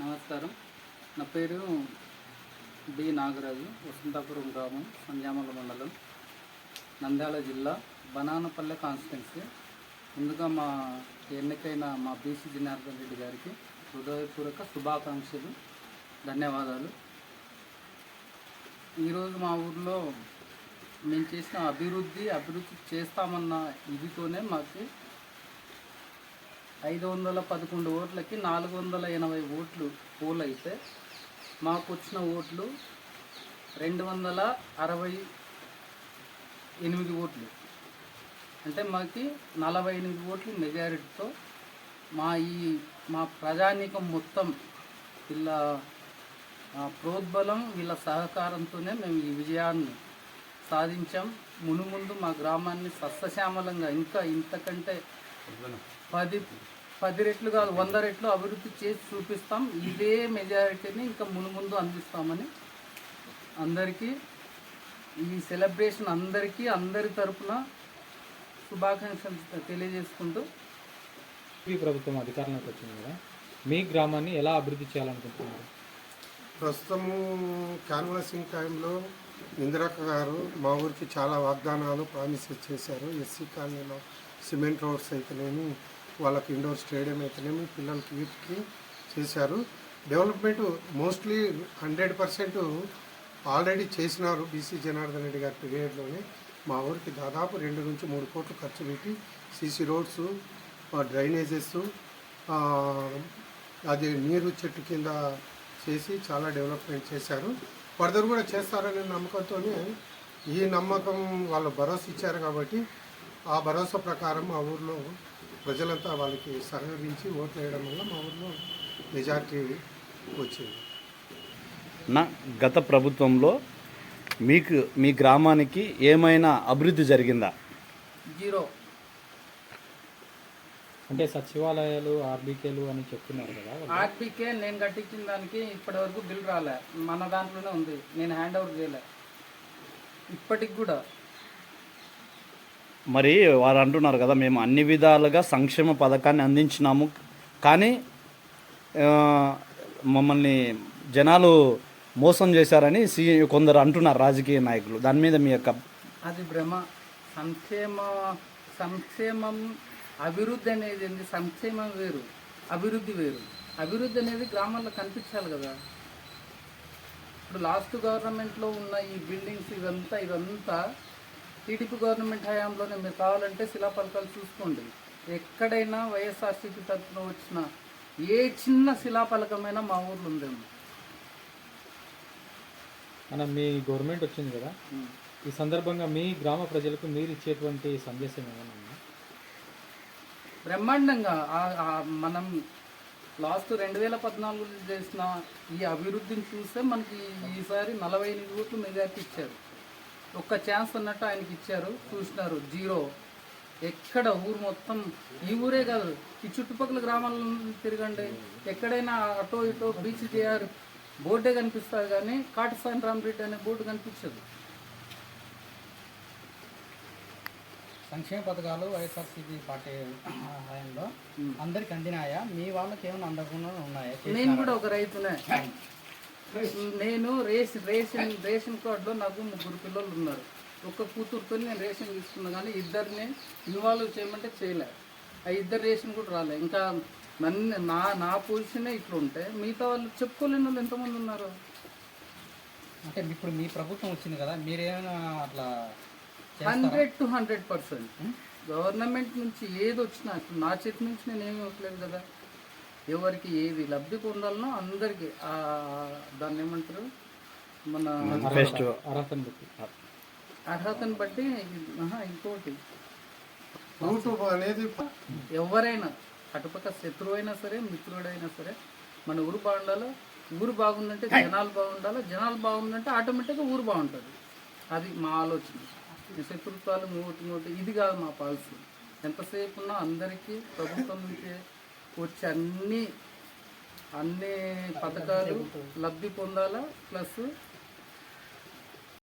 నమస్కారం. నా పేరు డి నాగరాజు వసంతాపురం గ్రామం సంజామల మండలం నంద్యాల జిల్లా బనానపల్లె కాన్స్టిట్యున్సీ. ముందుగా మా ఎన్నికైన మా బీసీ జనార్దన్ రెడ్డి గారికి హృదయపూర్వక శుభాకాంక్షలు ధన్యవాదాలు. ఈరోజు మా ఊర్లో మేము చేసిన అభివృద్ధి అభివృద్ధి చేస్తామన్న ఇదితోనే మాకు ఐదు వందల పదకొండు ఓట్లకి నాలుగు వందల ఎనభై ఓట్లు పోల్ అయితే మాకు వచ్చిన ఓట్లు రెండు వందల అరవై ఎనిమిది ఓట్లు. అంటే మాకు నలభై ఎనిమిది ఓట్లు మెజారిటీతో మా ఈ మా ప్రజానీకం మొత్తం వీళ్ళ ప్రోద్బలం వీళ్ళ సహకారంతోనే మేము ఈ విజయాన్ని సాధించాం. మునుముందు మా గ్రామాన్ని సస్యశ్యామలంగా ఇంకా ఇంతకంటే పది పది రెట్లు కాదు వంద రెట్లు అభివృద్ధి చేసి చూపిస్తాం. ఇదే మెజారిటీని ఇంకా మునుముందు అందిస్తామని అందరికీ ఈ సెలబ్రేషన్ అందరికీ అందరి తరపున శుభాకాంక్షలు తెలియజేసుకుంటూ. ఈ ప్రభుత్వం అధికారంలోకి వచ్చింది కదా. మీ గ్రామాన్ని ఎలా అభివృద్ధి చేయాలనుకుంటున్నారు? ప్రస్తుతము క్యాన్వాసింగ్ టైంలో ఇందిరక్క గారు మా ఊరికి చాలా వాగ్దానాలు ప్రామిసెస్ చేశారు. ఎస్సీ కాలనీలో సిమెంట్ రోడ్స్ అయితేనేమి వాళ్ళకి ఇండోర్ స్టేడియం అయితేనేమి పిల్లలకి యూత్కి చేశారు. Development mostly hundred percent already చేసినారు బీసీ జనార్దన్ రెడ్డి గారి పీరియడ్లోనే. మా ఊరికి దాదాపు రెండు నుంచి మూడు కోట్లు ఖర్చు పెట్టి సీసీ రోడ్స్ డ్రైనేజెస్ అది నీరు చెట్టు కింద చేసి చాలా డెవలప్మెంట్ చేశారు. ఫర్దర్ కూడా చేస్తారనే నమ్మకంతోనే ఈ నమ్మకం వాళ్ళు భరోసా ఇచ్చారు కాబట్టి ఆ భరోసా ప్రకారం మా ఊర్లో ప్రజలంతా వాళ్ళకి సహకరించి ఓట్లు వేయడం వల్ల మా ఊర్లో మెజార్టీ వచ్చింది. నా గత ప్రభుత్వంలో మీకు మీ గ్రామానికి ఏమైనా అభివృద్ధి జరిగిందా? జీరో. అంటే సచివాలయాలు ఆర్బీకేలు అని చెప్తున్నారు కదా ఆర్బీకే నేను కట్టించిన దానికి ఇప్పటివరకు బిల్ రాలే. మన దాంట్లోనే ఉంది. నేను హ్యాండ్ ఓవర్ చేయలే. ఇప్పటికి కూడా మరి వారు అంటున్నారు కదా మేము అన్ని విధాలుగా సంక్షేమ పథకాన్ని అందించినాము. కానీ మమ్మల్ని జనాలు మోసం చేశారని సి కొందరు అంటున్నారు రాజకీయ నాయకులు. దాని మీద మీ యొక్క అది భ్రమ సంక్షేమ సంక్షేమం అభివృద్ధి అనేది ఏంటి సంక్షేమం వేరు అభివృద్ధి వేరు. అభివృద్ధి అనేది గ్రామాల్లో కనిపించాలి కదా. ఇప్పుడు లాస్ట్ గవర్నమెంట్లో ఉన్న ఈ బిల్డింగ్స్ ఇదంతా ఇదంతా టీడీపీ గవర్నమెంట్ హయాంలోనే మీరు కావాలంటే శిలాఫలకాలు చూసుకోండి. ఎక్కడైనా వైఎస్ఆర్సీపీ తరఫున వచ్చిన ఏ చిన్న శిలాఫలకమైనా మా ఊర్లో ఉందేమో. మన మీ గవర్నమెంట్ వచ్చింది కదా? ఈ సందర్భంగా మీ గ్రామ ప్రజలకు మీరు ఇచ్చేటువంటి సందేశం ఏమైనా ఉందా? బ్రహ్మాండంగా ఆ- ఆ మనం లాస్ట్ రెండు వేల పద్నాలుగులో చేసిన ఈ అభివృద్ధిని చూస్తే మనకి ఈసారి నలభై ఎనిమిది ఓట్లు మెజార్టీ ఇచ్చారు. ఒక్క ఛాన్స్ అన్నట్టు ఆయనకి ఇచ్చారు. చూసినారు. జీరో. ఎక్కడ ఊరు మొత్తం? ఈ ఊరే కాదు. ఈ చుట్టుపక్కల గ్రామాల్లో తిరగండి. ఎక్కడైనా అటో ఇటో బీచ్ చేయారు బోర్డే కనిపిస్తుంది కానీ కాటసాని రామరెడ్డి అనే బోర్డు కనిపించదు. సంక్షేమ పథకాలు వైఎస్ఆర్సీపీ పార్టీ హయాంలో అందరికి అందినాయా? మీ వాళ్ళకి ఏమైనా అందకుండా ఉన్నాయా? నేను కూడా ఒక రైతునే. నేను రేషన్ రేషన్ రేషన్ కార్డులో నాకు ముగ్గురు పిల్లలు ఉన్నారు. ఒక కూతురుతో నేను రేషన్ తీసుకున్నా కానీ ఇద్దరిని ఇన్వాల్వ్ చేయమంటే చేయలే. ఆ ఇద్దరు రేషన్ కూడా రాలే. ఇంకా నన్ను నా నా పొజిషనే ఇట్లా ఉంటే మిగతా వాళ్ళు చెప్పుకోలేని వాళ్ళు ఎంతమంది ఉన్నారు? అంటే ఇప్పుడు మీ ప్రభుత్వం వచ్చింది కదా మీరేమైనా అట్లా? Hundred to hundred percent. Government నుంచి ఏది వచ్చినా నా చేతి నుంచి నేను ఏమి ఇవ్వట్లేదు కదా. ఎవరికి ఏది లబ్ధి పొందాలనో అందరికీ ఆ, దాన్ని ఏమంటారు? మన అర్హతను బట్టి. అర్హతను బట్టి ఇంకోటి. యూట్యూబ్ అనేది ఎవరైనా అటుపక్క శత్రువు అయినా సరే మిత్రుడైనా సరే మన ఊరు బాగుండాలి? ఊరు బాగుందంటే జనాలు బాగుండాలి? జనాలు బాగుందంటే ఆటోమేటిక్గా ఊరు బాగుంటుంది. అది మా ఆలోచన. శత్రుత్వాలు మూటి మూటి ఇది కాదు మా పాలసీ. ఎంతసేపు ఉన్నా అందరికీ ప్రభుత్వం నుంచి వచ్చే అన్ని అన్ని పథకాలు లబ్ధి పొందాలా? ప్లస్